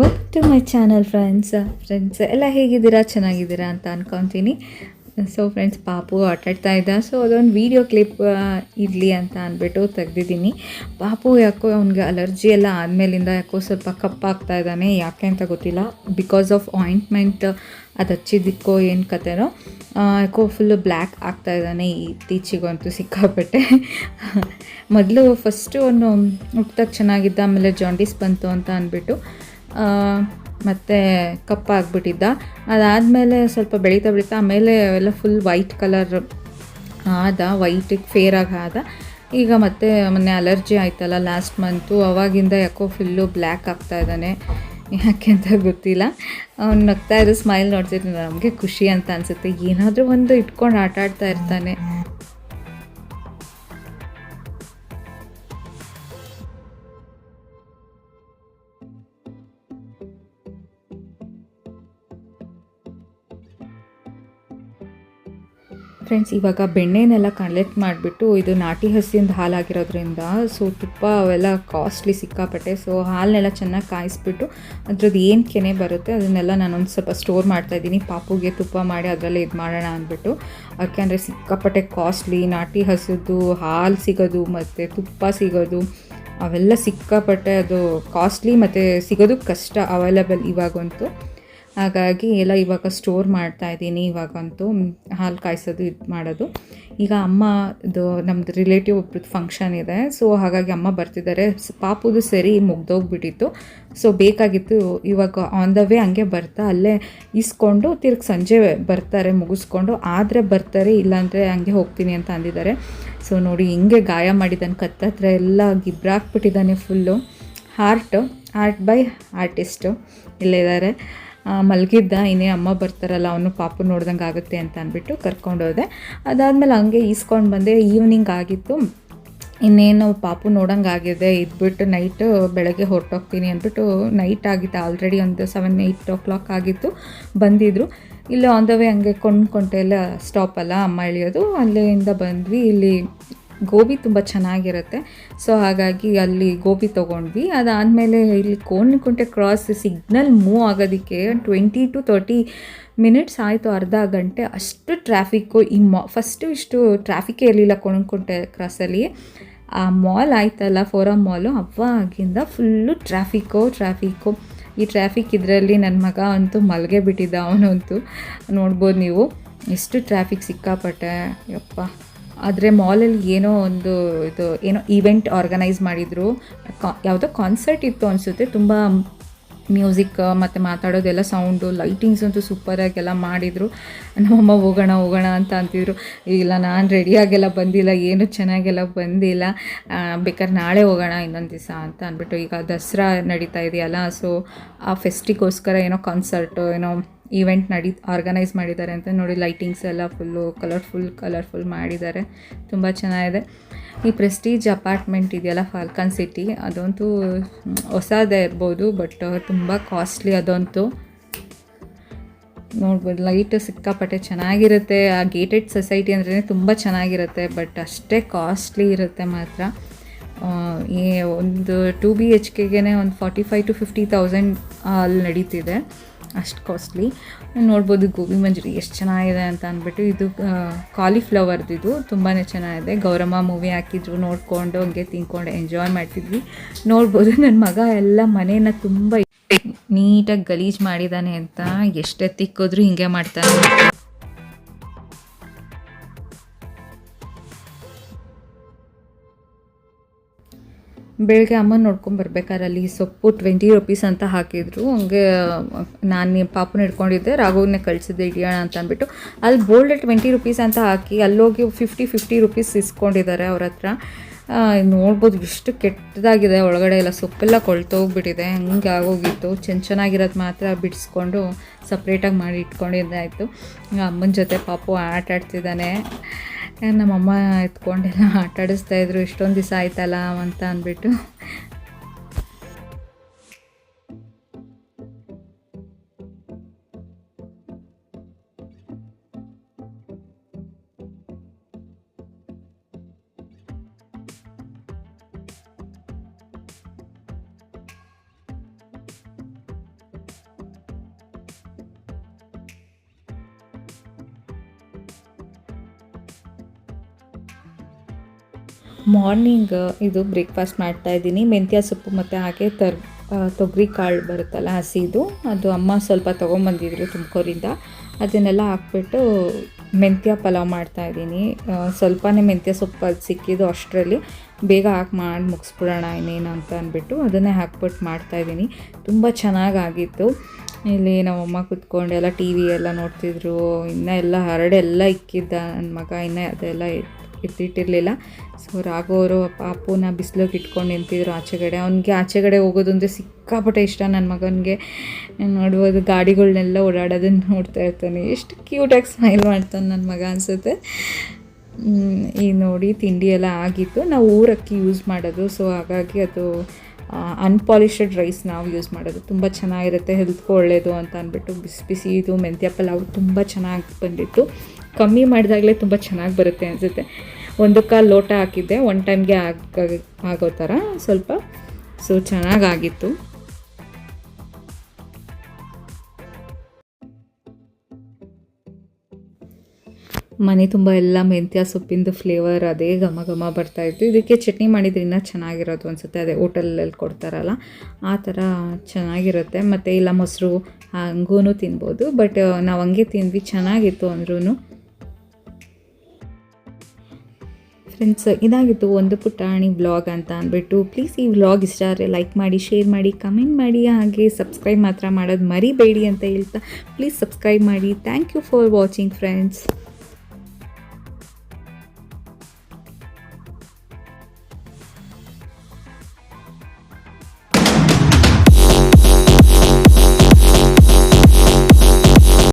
Welcome to my channel friends friends ಎಲ್ಲ ಹೇಗಿದ್ದೀರಾ? ಚೆನ್ನಾಗಿದ್ದೀರಾ ಅಂತ ಅಂದ್ಕೊತೀನಿ ಸೊ ಫ್ರೆಂಡ್ಸ್ ಪಾಪು ಆಟಾಡ್ತಾ ಇದ್ದ. ಸೊ ಅದೊಂದು ವೀಡಿಯೋ ಕ್ಲಿಪ್ ಇರಲಿ ಅಂತ ಅಂದ್ಬಿಟ್ಟು ತೆಗ್ದಿದ್ದೀನಿ. ಪಾಪು ಯಾಕೋ ಅವ್ನಿಗೆ ಅಲರ್ಜಿ ಎಲ್ಲ ಆದಮೇಲಿಂದ ಯಾಕೋ ಸ್ವಲ್ಪ ಕಪ್ಪಾಗ್ತಾ ಇದ್ದಾನೆ. ಯಾಕೆ ಅಂತ ಗೊತ್ತಿಲ್ಲ. ಬಿಕಾಸ್ ಆಫ್ ಆಯಿಂಟ್ಮೆಂಟ್ ಅದು ಹಚ್ಚಿದ್ದಕ್ಕೋ ಏನು ಕತೆನೋ. ಯಾಕೋ ಫುಲ್ಲು ಬ್ಲ್ಯಾಕ್ ಆಗ್ತಾ ಇದ್ದಾನೆ. ಇತ್ತೀಚೆಗಂತೂ ಸಿಕ್ಕಾಪಟ್ಟೆ. ಮೊದಲು ಫಸ್ಟು ಅವನು ಹುಟ್ಟಕ್ಕೆ ಚೆನ್ನಾಗಿದ್ದ, ಆಮೇಲೆ ಜಾಂಡೀಸ್ ಬಂತು ಅಂತ ಅಂದ್ಬಿಟ್ಟು ಮತ್ತೆ ಕಪ್ಪ ಆಗಿಬಿಟ್ಟಿದ್ದ ಅದಾದಮೇಲೆ ಸ್ವಲ್ಪ ಬೆಳೀತಾ ಬೆಳೀತಾ ಆಮೇಲೆ ಎಲ್ಲ ಫುಲ್ ವೈಟ್ ಕಲರ್ ಆದ ವೈಟಿಗೆ ಫೇರಾಗಿ ಆದ. ಈಗ ಮತ್ತೆ ಮೊನ್ನೆ ಅಲರ್ಜಿ ಆಯ್ತಲ್ಲ ಲಾಸ್ಟ್ ಮಂತು ಅವಾಗಿಂದ ಯಾಕೋ ಫುಲ್ಲು ಬ್ಲ್ಯಾಕ್ ಆಗ್ತಾ ಇದ್ದಾನೆ. ಯಾಕೆ ಅಂತ ಗೊತ್ತಿಲ್ಲ. ಅವ್ನು ನಗ್ತಾ ಇರೋ ಸ್ಮೈಲ್ ನೋಡ್ತಿದ್ರೆ ನಮಗೆ ಖುಷಿ ಅಂತ ಅನಿಸುತ್ತೆ. ಏನಾದರೂ ಒಂದು ಇಟ್ಕೊಂಡು ಆಟ ಆಡ್ತಾ ಇರ್ತಾನೆ. ಫ್ರೆಂಡ್ಸ್ ಇವಾಗ ಬೆಣ್ಣೆನೆಲ್ಲ ಕಲೆಕ್ಟ್ ಮಾಡಿಬಿಟ್ಟು ಇದು ನಾಟಿ ಹಸಿಯಿಂದ ಹಾಲಾಗಿರೋದ್ರಿಂದ ಸೊ ತುಪ್ಪ ಅವೆಲ್ಲ ಕಾಸ್ಟ್ಲಿ ಸಿಕ್ಕಾಪಟ್ಟೆ. ಸೊ ಹಾಲನ್ನೆಲ್ಲ ಚೆನ್ನಾಗಿ ಕಾಯಿಸ್ಬಿಟ್ಟು ಅದ್ರದ್ದು ಏನು ಕೆನೆ ಬರುತ್ತೆ ಅದನ್ನೆಲ್ಲ ನಾನೊಂದು ಸ್ವಲ್ಪ ಸ್ಟೋರ್ ಮಾಡ್ತಾಯಿದ್ದೀನಿ ಪಾಪುಗೆ ತುಪ್ಪ ಮಾಡಿ ಅದರಲ್ಲೇ ಇದು ಮಾಡೋಣ ಅಂದ್ಬಿಟ್ಟು. ಯಾಕೆಂದರೆ ಸಿಕ್ಕಾಪಟ್ಟೆ ಕಾಸ್ಟ್ಲಿ ನಾಟಿ ಹಸಿದ್ದು, ಹಾಲು ಸಿಗೋದು ಮತ್ತು ತುಪ್ಪ ಸಿಗೋದು, ಅವೆಲ್ಲ ಸಿಕ್ಕಾಪಟ್ಟೆ ಅದು ಕಾಸ್ಟ್ಲಿ ಮತ್ತು ಸಿಗೋದು ಕಷ್ಟ ಅವೈಲೇಬಲ್ ಇವಾಗಂತೂ. ಹಾಗಾಗಿ ಎಲ್ಲ ಇವಾಗ ಸ್ಟೋರ್ ಮಾಡ್ತಾ ಇದ್ದೀನಿ. ಇವಾಗಂತೂ ಹಾಲು ಕಾಯಿಸೋದು ಇದು ಮಾಡೋದು. ಈಗ ಅಮ್ಮದು ನಮ್ಮದು ರಿಲೇಟಿವ್ ಒಬ್ರದ್ದು ಫಂಕ್ಷನ್ ಇದೆ. ಸೊ ಹಾಗಾಗಿ ಅಮ್ಮ ಬರ್ತಿದ್ದಾರೆ. ಪಾಪುದು ಸರಿ ಮುಗ್ದೋಗ್ಬಿಟ್ಟಿತ್ತು. ಸೊ ಬೇಕಾಗಿತ್ತು ಇವಾಗ ಆನ್ ದ ವೇ ಹಂಗೆ ಬರ್ತಾ ಅಲ್ಲೇ ಇಸ್ಕೊಂಡು ತಿರ್ಗಿ ಸಂಜೆ ಬರ್ತಾರೆ, ಮುಗಿಸ್ಕೊಂಡು. ಆದರೆ ಬರ್ತಾರೆ ಇಲ್ಲಾಂದರೆ ಹಂಗೆ ಹೋಗ್ತೀನಿ ಅಂತ ಅಂದಿದ್ದಾರೆ. ಸೊ ನೋಡಿ ಹಿಂಗೆ ಗಾಯ ಮಾಡಿದ್ದಾನೆ. ಕತ್ತತ್ರ ಎಲ್ಲ ಗಿಬ್ರಾಕ್ಬಿಟ್ಟಿದ್ದಾನೆ full heart art by artist ಇಲ್ಲಿದ್ದಾರೆ ಮಲಗಿದ್ದ, ಇನ್ನೇ ಅಮ್ಮ ಬರ್ತಾರಲ್ಲ, ಅವನು ಪಾಪ ನೋಡ್ದಂಗೆ ಆಗುತ್ತೆ ಅಂತ ಅಂದ್ಬಿಟ್ಟು ಕರ್ಕೊಂಡೋದೆ ಅದಾದಮೇಲೆ ಹಂಗೆ ಈಸ್ಕೊಂಡು ಬಂದೆ. ಈವ್ನಿಂಗ್ ಆಗಿತ್ತು. ಇನ್ನೇನು ಪಾಪು ನೋಡಂಗೆ ಆಗಿದೆ, ಇದ್ಬಿಟ್ಟು ನೈಟು ಬೆಳಗ್ಗೆ ಹೊರಟೋಗ್ತೀನಿ ಅಂದ್ಬಿಟ್ಟು ನೈಟ್ ಆಗಿತ್ತು. ಆಲ್ರೆಡಿ ಒಂದು ಸೆವೆನ್ ಏಯ್ಟ್ ಓ ಕ್ಲಾಕ್ ಆಗಿತ್ತು. ಬಂದಿದ್ದರು ಇಲ್ಲಿ ಆನ್ ದ ವೇ ಹಂಗೆ ಕೊಂಡ್ಕೊಂಡೆ, ಎಲ್ಲ ಸ್ಟಾಪ್ ಅಲ್ಲ, ಅಮ್ಮ ಇಳಿಯೋದು ಅಲ್ಲಿಂದ ಬಂದ್ವಿ. ಇಲ್ಲಿ ಗೋಬಿ ತುಂಬ ಚೆನ್ನಾಗಿರುತ್ತೆ. ಸೊ ಹಾಗಾಗಿ ಅಲ್ಲಿ ಗೋಬಿ ತೊಗೊಂಡ್ವಿ. ಅದಾದಮೇಲೆ ಇಲ್ಲಿ ಕೋಣಿಕುಂಟೆ ಕ್ರಾಸ್ ಸಿಗ್ನಲ್ ಮೂವ್ ಆಗೋದಕ್ಕೆ ಟ್ವೆಂಟಿ ಟು ತರ್ಟಿ ಮಿನಿಟ್ಸ್ ಆಯಿತು ಅರ್ಧ ಗಂಟೆ. ಅಷ್ಟು ಟ್ರಾಫಿಕ್ಕು ಈ ಮಾ ಫಸ್ಟು ಇಷ್ಟು ಟ್ರಾಫಿಕ್ಕೇ ಇರಲಿಲ್ಲ ಕೋಣಕುಂಟೆ ಕ್ರಾಸಲ್ಲಿ ಆ ಮಾಲ್ ಆಯ್ತಲ್ಲ ಫೋರಮ್ ಮಾಲು ಅವಾಗಿಂದ ಫುಲ್ಲು ಟ್ರಾಫಿಕ್ಕು ಟ್ರಾಫಿಕ್ಕು ಈ ಟ್ರಾಫಿಕ್ ಇದರಲ್ಲಿ ನನ್ನ ಮಗ ಅಂತೂ ಮಲಗೆ ಬಿಟ್ಟಿದ್ದ ಅವನಂತೂ. ನೋಡ್ಬೋದು ನೀವು. ಎಷ್ಟು ಟ್ರಾಫಿಕ್ ಸಿಕ್ಕಾಪಟ್ಟೆ. ಯಪ್ಪ. ಆದರೆ ಮಾಲಲ್ಲಿ ಏನೋ ಒಂದು ಇದು, ಏನೋ ಈವೆಂಟ್ ಆರ್ಗನೈಸ್ ಮಾಡಿದರು. ಕಾ, ಯಾವುದೋ ಕಾನ್ಸರ್ಟ್ ಇತ್ತು ಅನಿಸುತ್ತೆ. ತುಂಬ ಮ್ಯೂಸಿಕ್ ಮತ್ತು ಮಾತಾಡೋದೆಲ್ಲ ಸೌಂಡು ಲೈಟಿಂಗ್ಸ್ ಅಂತೂ ಸೂಪರಾಗೆಲ್ಲ ಮಾಡಿದರು. ನಮ್ಮಮ್ಮ ಹೋಗೋಣ ಹೋಗೋಣ ಅಂತ ಅಂತಿದ್ರು. ಇಲ್ಲ, ನಾನು ರೆಡಿಯಾಗೆಲ್ಲ ಬಂದಿಲ್ಲ, ಏನು ಚೆನ್ನಾಗೆಲ್ಲ ಬಂದಿಲ್ಲ. ಬೇಕಾದ್ರೆ ನಾಳೆ ಹೋಗೋಣ ಇನ್ನೊಂದು ದಿವಸ ಅಂತ ಅಂದ್ಬಿಟ್ಟು ಈಗ ದಸರಾ ನಡೀತಾ ಇದೆಯಲ್ಲ ಸೊ ಆ ಫೆಸ್ಟಿಗೋಸ್ಕರ ಏನೋ ಕಾನ್ಸರ್ಟು ಏನೋ ಈವೆಂಟ್ ನಡಿ ಆರ್ಗನೈಸ್ ಮಾಡಿದ್ದಾರೆ ಅಂತ ನೋಡಿ ಲೈಟಿಂಗ್ಸ್ ಎಲ್ಲ ಫುಲ್ಲು ಕಲರ್ಫುಲ್ ಕಲರ್ಫುಲ್ ಮಾಡಿದ್ದಾರೆ. ತುಂಬ ಚೆನ್ನಾಗಿದೆ. ಈ ಪ್ರೆಸ್ಟೀಜ್ ಅಪಾರ್ಟ್ಮೆಂಟ್ ಇದೆಯಲ್ಲ ಫಾಲ್ಕನ್ ಸಿಟಿ ಅದಂತೂ ಹೊಸದೇ ಇರ್ಬೋದು ಬಟ್ ತುಂಬ ಕಾಸ್ಟ್ಲಿ ಅದಂತೂ. ನೋಡ್ಬೋದು ಲೈಟ್ ಸಿಕ್ಕಾಪಟ್ಟೆ ಚೆನ್ನಾಗಿರುತ್ತೆ. ಆ ಗೇಟೆಡ್ ಸೊಸೈಟಿ ಅಂದ್ರೆ ತುಂಬ ಚೆನ್ನಾಗಿರುತ್ತೆ ಬಟ್ ಅಷ್ಟೇ ಕಾಸ್ಟ್ಲಿ ಇರುತ್ತೆ ಮಾತ್ರ. ಈ ಒಂದು ಟು ಬಿ ಎಚ್ ಕೆಗೆ ಒಂದು forty five to fifty thousand ಅಲ್ಲಿ ನಡೀತಿದೆ. ಅಷ್ಟು ಕಾಸ್ಟ್ಲಿ ನೋಡ್ಬೋದು ಗೋಬಿ ಮಂಜೂರಿ ಎಷ್ಟು ಚೆನ್ನಾಗಿದೆ ಅಂತ ಅಂದ್ಬಿಟ್ಟು ಇದು ಕಾಲಿಫ್ಲವರ್ದು ಇದು ತುಂಬಾ ಚೆನ್ನಾಗಿದೆ. ಗೌರಮ್ಮ ಮೂವಿ ಹಾಕಿದ್ರು, ನೋಡಿಕೊಂಡು, ಹಂಗೆ ತಿನ್ಕೊಂಡು ಎಂಜಾಯ್ ಮಾಡ್ತಿದ್ವಿ. ನೋಡ್ಬೋದು ನನ್ನ ಮಗ ಎಲ್ಲ ಮನೆಯನ್ನ ತುಂಬ ನೀಟಾಗಿ ಗಲೀಜ್ ಮಾಡಿದ್ದಾನೆ ಅಂತ ಎಷ್ಟೇ ತಿಕ್ಕಿದ್ರು ಹಿಂಗೆ ಮಾಡ್ತಾನೆ. ಬೆಳಗ್ಗೆ ಅಮ್ಮ ನೋಡ್ಕೊಂಬರ್ಬೇಕಾದ್ರೆ ಅಲ್ಲಿ ಸೊಪ್ಪು ಟ್ವೆಂಟಿ ರುಪೀಸ್ ಅಂತ ಹಾಕಿದ್ರು. ಹಂಗೆ, ನಾನು ಪಾಪನ ಹಿಡ್ಕೊಂಡಿದ್ದೆ, ರಾಘವನ್ನೇ ಕಳಿಸಿದ್ದೆ ಹಿಡಿಯೋಣ ಅಂತ ಅಂದ್ಬಿಟ್ಟು. ಅಲ್ಲಿ ಬೋಲ್ಡ್ ಟ್ವೆಂಟಿ ರುಪೀಸ್ ಅಂತ ಹಾಕಿ, ಅಲ್ಲೋಗಿ ಫಿಫ್ಟಿ ಫಿಫ್ಟಿ ರುಪೀಸ್ ಇಸ್ಕೊಂಡಿದ್ದಾರೆ ಅವ್ರ ಹತ್ರ. ನೋಡ್ಬೋದು ಎಷ್ಟು ಕೆಟ್ಟದಾಗಿದೆ ಒಳಗಡೆ ಎಲ್ಲ. ಸೊಪ್ಪೆಲ್ಲ ಕೊಳ್ತೋಗ್ಬಿಟ್ಟಿದೆ, ಹಂಗೆ ಆಗೋಗಿತ್ತು. ಚೆನ್ನ ಚೆನ್ನಾಗಿರೋದು ಮಾತ್ರ ಬಿಡಿಸ್ಕೊಂಡು ಸಪ್ರೇಟಾಗಿ ಮಾಡಿ ಇಟ್ಕೊಂಡಿದ್ದಾಯಿತು ಅಮ್ಮನ ಜೊತೆ ಪಾಪು ಆಟ ಆಡ್ತಿದ್ದಾನೆ ನಮ್ಮಮ್ಮ ಎತ್ಕೊಂಡೆಲ್ಲ ಆಟ ಆಡಿಸ್ತಾ ಇದ್ರು ಇಷ್ಟೊಂದು ದಿವಸ ಆಯ್ತಲ್ಲ ಅಂತ ಅಂದ್ಬಿಟ್ಟು. ಮಾರ್ನಿಂಗ್ ಇದು ಬ್ರೇಕ್ಫಾಸ್ಟ್ ಮಾಡ್ತಾ ಇದ್ದೀನಿ. ಮೆಂತ್ಯ ಸೊಪ್ಪು ಮತ್ತು ಹಾಗೆ ತರ್ ತೊಗರಿ ಕಾಳು ಬರುತ್ತಲ್ಲ, ಹಸಿದು. ಅದು ಅಮ್ಮ ಸ್ವಲ್ಪ ತೊಗೊಂಬಂದಿದ್ರು ತುಮಕೂರಿಂದ. ಅದನ್ನೆಲ್ಲ ಹಾಕ್ಬಿಟ್ಟು ಮೆಂತ್ಯ ಪಲಾವ್ ಮಾಡ್ತಾ ಇದ್ದೀನಿ. ಸ್ವಲ್ಪನೇ ಮೆಂತ್ಯ ಸೊಪ್ಪು ಅದು ಸಿಕ್ಕಿದ್ದು ಅಷ್ಟರಲ್ಲಿ. ಬೇಗ ಹಾಕಿ, ಮಾಡಿ ಮುಗಿಸ್ಬಿಡೋಣ ಇನ್ನೇನು ಅಂತ ಅಂದ್ಬಿಟ್ಟು ಅದನ್ನೇ ಹಾಕ್ಬಿಟ್ಟು ಮಾಡ್ತಾಯಿದ್ದೀನಿ ತುಂಬ ಚೆನ್ನಾಗಾಗಿತ್ತು. ಇಲ್ಲಿ ನಮ್ಮಮ್ಮ ಕುತ್ಕೊಂಡು ಎಲ್ಲ ಟಿ ವಿ ಎಲ್ಲ ನೋಡ್ತಿದ್ರು. ಇನ್ನೂ ಎಲ್ಲ ಹರಡೆಲ್ಲ ಇಕ್ಕಿದ್ದ ನನ್ನ ಮಗ. ಇನ್ನೂ ಅದೆಲ್ಲ ಎತ್ತಿಟ್ಟಿರಲಿಲ್ಲ ಸೊ ರಾಘವರು ಪಾಪುನ ಬಿಸಿಲಿಗೆ ಇಟ್ಕೊಂಡು ನಿಂತಿದ್ರು ಆಚೆಗಡೆ. ಅವನಿಗೆ ಆಚೆಗಡೆ ಅಂದರೆ ಸಿಕ್ಕಾಪಟ್ಟೆ ಇಷ್ಟ. ನನ್ನ ಮಗನಿಗೆ ನೋಡ್ಬೋದು ಗಾಡಿಗಳನ್ನೆಲ್ಲ ಓಡಾಡೋದನ್ನು ನೋಡ್ತಾ ಇರ್ತಾನೆ. ಎಷ್ಟು ಕ್ಯೂಟಾಗಿ ಸ್ಮೈಲ್ ಮಾಡ್ತಾನೆ ನನ್ನ ಮಗ ಅನಿಸುತ್ತೆ. ಈ ನೋಡಿ ತಿಂಡಿ ಎಲ್ಲ ಆಗಿತ್ತು. ನಾವು ಊರಕ್ಕಿ ಯೂಸ್ ಮಾಡೋದು. ಸೊ ಹಾಗಾಗಿ ಅದು ಅನ್ಪಾಲಿಶ್ಡ್ ರೈಸ್ ನಾವು ಯೂಸ್ ಮಾಡೋದು ತುಂಬ ಚೆನ್ನಾಗಿರುತ್ತೆ ಹೆಲ್ತ್ಗೂ ಒಳ್ಳೆಯದು ಅಂತ ಅಂದ್ಬಿಟ್ಟು ಬಿಸಿ ಬಿಸಿ ಇದು ಮೆಂತ್ಯ ಪಲಾವ್ ತುಂಬ ಚೆನ್ನಾಗಿ ಬಂದಿತ್ತು. ಕಮ್ಮಿ ಮಾಡಿದಾಗಲೇ ತುಂಬ ಚೆನ್ನಾಗಿ ಬರುತ್ತೆ ಅನಿಸುತ್ತೆ. ಒಂದು ಕಾಲು ಲೋಟ ಹಾಕಿದ್ದೆ ಒನ್ ಟೈಮ್ಗೆ ಆಗ, ಆಗೋ ಥರ ಸ್ವಲ್ಪ ಸೊ ಚೆನ್ನಾಗಾಗಿತ್ತು ಮನೆ ತುಂಬ ಎಲ್ಲ ಮೆಂತ್ಯ ಸೊಪ್ಪಿಂದು ಫ್ಲೇವರ್ ಅದೇ ಘಮ ಘಮ ಬರ್ತಾಯಿತ್ತು ಇದಕ್ಕೆ ಚಟ್ನಿ ಮಾಡಿದ್ರೆ ಇನ್ನೂ ಚೆನ್ನಾಗಿರೋದು ಅನಿಸುತ್ತೆ. ಅದೇ ಹೋಟೆಲಲ್ಲಿ ಕೊಡ್ತಾರಲ್ಲ, ಆ ಥರ ಚೆನ್ನಾಗಿರುತ್ತೆ. ಮತ್ತು ಇಲ್ಲ ಮೊಸರು ಹಂಗೂ ತಿನ್ಬೋದು. ಬಟ್ ನಾವು ಹಂಗೆ ತಿಂದ್ವಿ, ಚೆನ್ನಾಗಿತ್ತು ಅಂದ್ರೂ ಫ್ರೆಂಡ್ಸ್ ಇದಾಗಿತ್ತು ಒಂದು ಪುಟಾಣಿ ವ್ಲಾಗ್ ಅಂತ ಅಂದ್ಬಿಟ್ಟು. ಪ್ಲೀಸ್ ಈ ವ್ಲಾಗ್ ಇಷ್ಟ ಆದರೆ ಲೈಕ್ ಮಾಡಿ ಶೇರ್ ಮಾಡಿ ಕಮೆಂಟ್ ಮಾಡಿ. ಹಾಗೆ ಸಬ್ಸ್ಕ್ರೈಬ್ ಮಾತ್ರ ಮಾಡೋದು ಮರಿಬೇಡಿ ಅಂತ ಹೇಳ್ತಾ. ಪ್ಲೀಸ್ ಸಬ್ಸ್ಕ್ರೈಬ್ ಮಾಡಿ. Thank you for watching friends